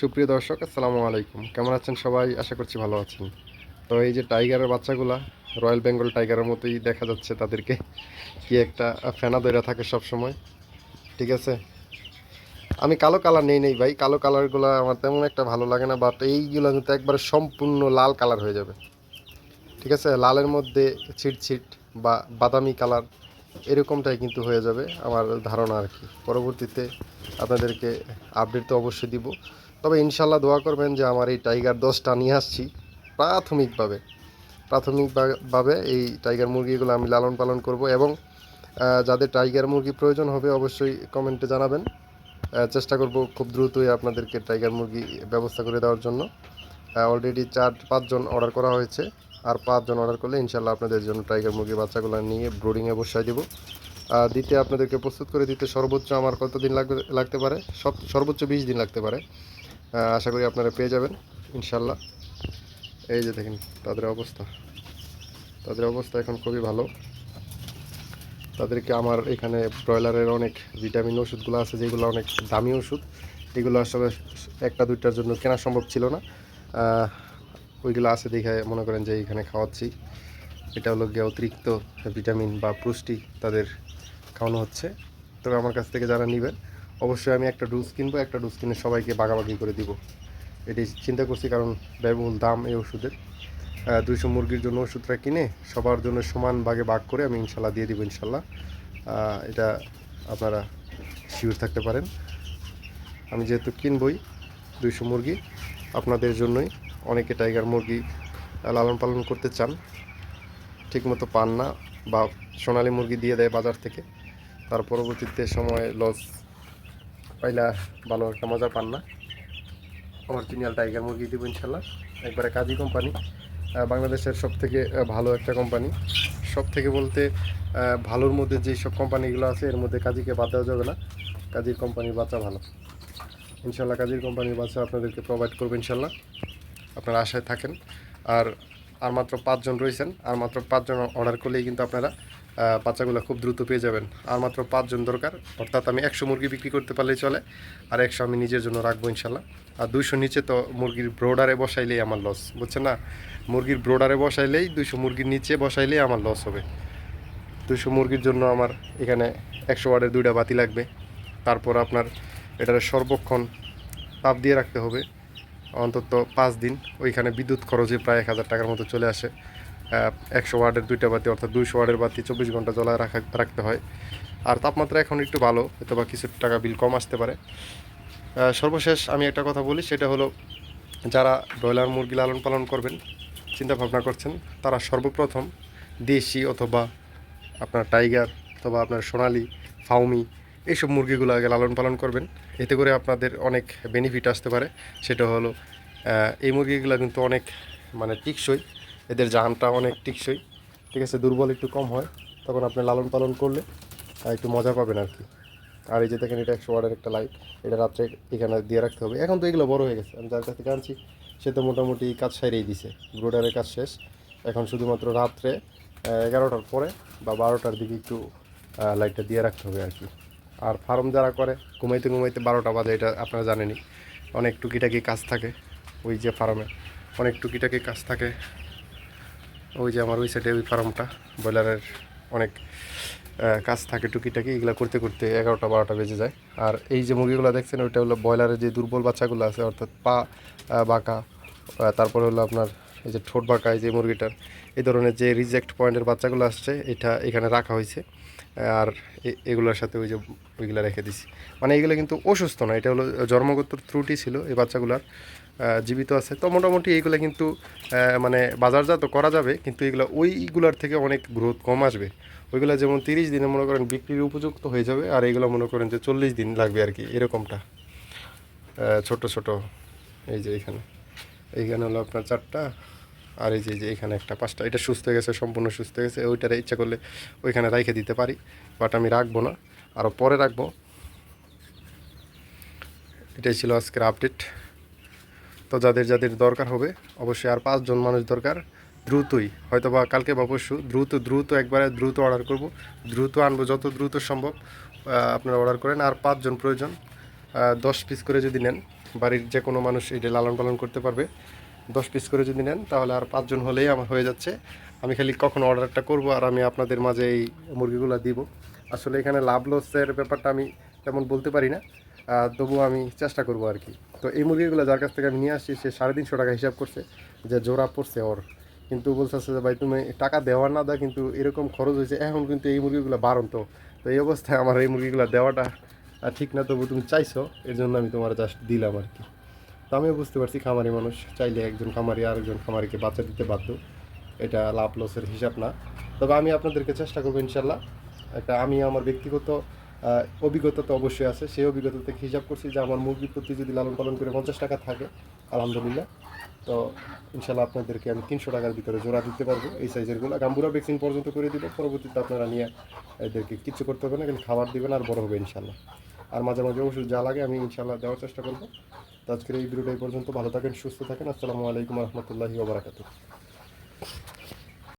সুপ্রিয় দর্শক, আসসালামু আলাইকুম। কেমন আছেন সবাই? আশা করছি ভালো আছেন। তো এই যে টাইগারের বাচ্চাগুলা, রয়্যাল বেঙ্গল টাইগারের মতোই দেখা যাচ্ছে তাদেরকে। কি একটা ফেনা দইরা থাকে সব সময় ঠিক আছে? আমি কালো কালার নেই নেই ভাই। কালো কালারগুলো আমার তেমন একটা ভালো লাগে না বাট এইগুলো কিন্তু একবারে সম্পূর্ণ লাল কালার হয়ে যাবে। ঠিক আছে? লালের মধ্যে ছিটছিট বা বাদামি কালার এরকমটাই কিন্তু হয়ে যাবে আমার ধারণা আর কি। পরবর্তীতে আপনাদেরকে আপডেট তো অবশ্যই দিব। তবে ইনশাল্লাহ দোয়া করবেন যে আমার এই টাইগার দশটা নিয়ে আসছি প্রাথমিকভাবে প্রাথমিকভাবে এই টাইগার মুরগিগুলো আমি লালন পালন করব এবং যাদের টাইগার মুরগি প্রয়োজন হবে অবশ্যই কমেন্টে জানাবেন। চেষ্টা করব খুব দ্রুতই আপনাদেরকে টাইগার মুরগি ব্যবস্থা করে দেওয়ার জন্য। অলরেডি চার, পাঁচজন অর্ডার করা হয়েছে। আর পাঁচজন অর্ডার করলে ইনশাল্লাহ আপনাদের জন্য টাইগার মুরগি বাচ্চাগুলো নিয়ে ব্রোডিংয়ে বসায় দেবো। দিতে আপনাদেরকে প্রস্তুত করে দিতে সর্বোচ্চ আমার কতদিন লাগবে, লাগতে পারে? সব, সর্বোচ্চ বিশ দিন লাগতে পারে। আশা করি আপনারা পেয়ে যাবেন, ইনশাল্লাহ। এই যে দেখেন, তাদের অবস্থা। তাদের অবস্থা এখন খুবই ভালো। তাদেরকে আমার এখানে ব্রয়লারের অনেক ভিটামিন ওষুধগুলো আছে, যেগুলো অনেক দামি ওষুধ। এগুলো আসলে একটা, দুইটার জন্য কেনা সম্ভব ছিল না। ওইগুলো আছে দেখে মনে করেন যে এখানে খাওয়াচ্ছি। এটা হলো গিয়ে অতিরিক্ত ভিটামিন বা পুষ্টি তাদের খাওয়ানো হচ্ছে। তবে আমার কাছ থেকে যারা নেবেন অবশ্যই আমি একটা ডোজ কিনবো, একটা ডোজ কিনে সবাইকে বাগাবাগি করে দিব। এটি চিন্তা করছি, কারণ ব্যয়বহুল দাম এই ওষুধের। দুইশো মুরগির জন্য ওষুধটা কিনে সবার জন্য সমান ভাগে ভাগ করে আমি ইনশাল্লাহ দিয়ে দিব, ইনশাল্লাহ। এটা আপনারা শিওর থাকতে পারেন। আমি যেহেতু কিনবই দুইশো মুরগি, আপনাদের জন্যই অনেকে টাইগার মুরগি লালন পালন করতে চান, ঠিকমতো পান না বা সোনালী মুরগি দিয়ে দেয় বাজার থেকে, তার পরবর্তীতে সময় লস পাইলা ভালো একটা মজা পান না। অরিজিনাল টাইগার মুরগি দিব ইনশাল্লাহ। একবারে কাজী কোম্পানি। বাংলাদেশের সব থেকে ভালো একটা কোম্পানি। সব থেকে বলতে ভালোর মধ্যে যেই সব কোম্পানিগুলো আছে, এর মধ্যে কাজীকে বাদ দেওয়া যাবে না। কাজীর কোম্পানির বাচ্চা ভালো। ইনশাল্লাহ কাজীর কোম্পানির বাচ্চা আপনাদেরকে প্রোভাইড করব ইনশাল্লাহ। আপনারা আশায় থাকেন। আর আর মাত্র পাঁচজন রয়েছেন। আর মাত্র পাঁচজন অর্ডার করলেই কিন্তু আপনারা বাচ্চাগুলো খুব দ্রুত পেয়ে যাবেন। আর মাত্র পাঁচজন দরকার, অর্থাৎ আমি একশো মুরগি বিক্রি করতে পারলেই চলে, আর একশো আমি নিজের জন্য রাখব ইনশাল্লাহ। আর দুইশো নিচে তো মুরগির ব্রোডারে বসাইলেই আমার লস বুঝছেন না? মুরগির ব্রোডারে বসাইলেই দুইশো মুরগির নিচে বসাইলেই আমার লস হবে। দুইশো মুরগির জন্য আমার এখানে একশো ওয়ার্ডের দুইটা বাতি লাগবে। তারপর আপনার এটার সর্বক্ষণ তাপ দিয়ে রাখতে হবে। অন্তত পাঁচ দিন, ওইখানে বিদ্যুৎ খরচে প্রায় এক হাজার টাকার মতো চলে আসে। একশো ওয়ার্ডের দুইটা বাতি, অর্থাৎ দুইশো ওয়ার্ডের বাতি চব্বিশ ঘণ্টা জ্বলায় রাখা, রাখতে হয়। আর তাপমাত্রা এখন একটু ভালো হয়তো বা কিছু টাকা বিল কম আসতে পারে। সর্বশেষ আমি একটা কথা বলি, সেটা হলো যারা ব্রয়লার মুরগি লালন পালন করবেন চিন্তা ভাবনা করছেন, তারা সর্বপ্রথম দেশি অথবা আপনার টাইগার অথবা আপনার সোনালি, ফাউমি এইসব মুরগিগুলো আগে লালন পালন করবেন। এতে করে আপনাদের অনেক বেনিফিট আসতে পারে। সেটা হলো এই মুরগিগুলো কিন্তু অনেক মানে টিকসই। এদের জানটা অনেক টিকসই। ঠিক আছে, দুর্বল একটু কম হয়, তখন আপনি লালন পালন করলে একটু মজা পাবেন আর কি। আর এই যে দেখেন, এটা একশো ওয়ার্ডের একটা লাইট এটা রাত্রে এখানে দিয়ে রাখতে হবে। এখন তো এগুলো বড় হয়ে গেছে, আমি যার কাছ থেকে আনছি, সে তো মোটামুটি কাজ সারিয়ে দিছে ব্রোডারের কাজ শেষ। এখন শুধুমাত্র রাত্রে এগারোটার পরে বা বারোটার দিকে একটু লাইটটা দিয়ে রাখতে হবে আর কি। আর ফার্ম যারা করে, ঘুমাইতে ঘুমাইতে বারোটা বাজে, এটা আপনারা জানেনই, অনেক টুকিটাকি কাজ থাকে ওই যে ফার্মে অনেক টুকিটাকি কাজ থাকে। ওই যে আমার ওই সাইডে ওই ফার্মটা ব্রয়লারের অনেক কাজ থাকে টুকিটাকি, এগুলো করতে করতে এগারোটা বারোটা বেজে যায়। আর এই যে মুরগিগুলো দেখছেন, ওইটা হলো ব্রয়লারের যে দুর্বল বাচ্চাগুলো আছে, অর্থাৎ পা বাঁকা তারপর হলো আপনার এই যে ঠোঁট বাঁকা, এই যে মুরগিটার, এই ধরনের যে রিজেক্ট পয়েন্টের বাচ্চাগুলো আসছে, এটা এখানে রাখা হয়েছে। আর এগুলোর সাথে ওই যে ওইগুলো রেখে দিছি। মানে এগুলো কিন্তু অসুস্থ না, এটা হলো জন্মগত ত্রুটি ছিল এই বাচ্চাগুলার জীবিত আছে। তো মোটামুটি এইগুলো কিন্তু মানে বাজারজাত করা যাবে, কিন্তু এগুলো ওইগুলার থেকে অনেক গ্রোথ কম আসবে। ওইগুলো যেমন তিরিশ দিনে মনে করেন বিক্রির উপযুক্ত হয়ে যাবে, আর এইগুলো মনে করেন যে চল্লিশ দিন লাগবে আর কি, এরকমটা। ছোট ছোট, এই যে এখানে। এইখানে হলো আপনার চারটা। আর এই যে যে এখানে একটা পাঁচটা, এটা সুস্থ হয়ে গেছে, সম্পূর্ণ সুস্থ হয়ে গেছে। ওইটারে ইচ্ছা করলে ওইখানে রেখে দিতে পারি বাট আমি রাখব না। আরও পরে রাখব। এটাই ছিল আজকের আপডেট তো যাদের যাদের দরকার হবে, অবশ্যই আর পাঁচজন মানুষ দরকার, দ্রুতই। হয়তো বা কালকে বা পরশু, দ্রুত দ্রুত একবারে দ্রুত অর্ডার করব। দ্রুত আনব যত দ্রুত সম্ভব আপনারা অর্ডার করেন। আর পাঁচজন প্রয়োজন দশ পিস করে যদি নেন, বাড়ির যে কোনো মানুষ এটা লালন পালন করতে পারবে। দশ পিস করে যদি নেন, তাহলে আর পাঁচজন হলেই আমার হয়ে যাচ্ছে। আমি খালি কখন অর্ডারটা করব আর আমি আপনাদের মাঝে এই মুরগিগুলো দিব। আসলে এখানে লাভ লসের ব্যাপারটা আমি তেমন বলতে পারি না। তবুও আমি চেষ্টা করব আর কি। তো এই মুরগিগুলো যার কাছ থেকে আমি নিয়ে আসছি, সে সাড়ে তিনশো টাকা হিসাব করছে যে জোড়া পড়ছে ওর। কিন্তু বলতেছে যে, ভাই, তুমি টাকা দেওয়ার না দেওয়া কিন্তু এরকম খরচ হয়েছে, এখন কিন্তু এই মুরগিগুলো বারণ তো তো এই অবস্থায় আমার এই মুরগিগুলো দেওয়াটা ঠিক না, তবু তুমি চাইছো এর জন্য আমি তোমার জাস্ট দিলাম আর কি। আমিও বুঝতে পারছি খামারি মানুষ, চাইলে একজন খামারি আরেকজন খামারিকে বাচ্চা দিতে বাধ্য। এটা লাভ লসের হিসাব না। তবে আমি আপনাদেরকে চেষ্টা করব ইনশাল্লাহ। একটা আমি আমার ব্যক্তিগত অভিজ্ঞতা তো অবশ্যই আছে। সেই অভিজ্ঞতা থেকে হিসাব করছি যে আমার মুরগির প্রতি যদি লালন পালন করে পঞ্চাশ টাকা থাকে, আলহামদুলিল্লাহ। তো ইনশাল্লাহ আপনাদেরকে আমি তিনশো টাকার ভিতরে জোড়া দিতে পারব এই সাইজেরগুলো গাম্বুরা ভ্যাকসিন পর্যন্ত করে দিব, পরবর্তীতে আপনারা নিয়ে এদেরকে কিচ্ছু করতে হবে না কিন্তু খাবার দিবেন আর বড় হবে ইনশাল্লাহ। আর মাঝে মাঝে ওষুধ যা লাগে আমি ইনশাল্লাহ দেওয়ার চেষ্টা করব। আজকের এই ভিডিওটা এই পর্যন্ত। ভালো থাকেন সুস্থ থাকেন। আসসালামু আলাইকুম রহমতুল্লাহি